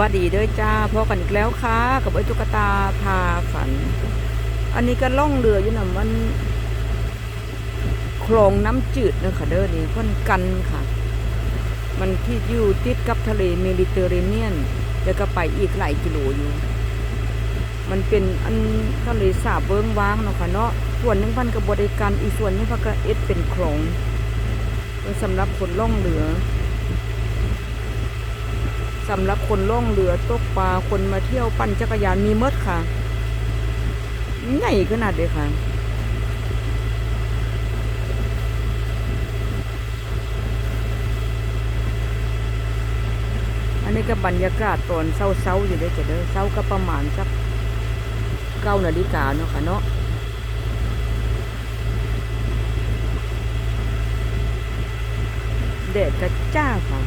วัสดีเด้อจ้าพอกันอีกแล้วค่ะกับไอ้ตุ๊กตาพาฝัน อันนี้ก็ล่องเรืออยู่นะมันคลองน้ำจืดนะคะเด้อนี่ค่อนกันค่ะ มันที่อยู่ติดกับทะเลเมดิเตอร์เรเนียนแล้วก็ไปอีกหลายกิโลอยู่ มันเป็นอันทะเลสาบเบิ้งว้างเนาะค่ะเนาะส่วนหนึ่งพันกับบริการอีกส่วนนึงพันก็เอ็ดเป็นคลองสำหรับคนล่องเรือ สำหรับคนล่องเรือตกปลาคนมาเที่ยวปั่นจักรยานมีหมดค่ะใหญ่ขนาดเลยค่ะอันนี้ก็บรรยากาศตอนเศร้าๆอยู่เลยจ้ะเด้อเศร้าก็ประมาณสักเก้านาฬิกาเนาะค่ะเนาะแดดกระจ้าค่ะ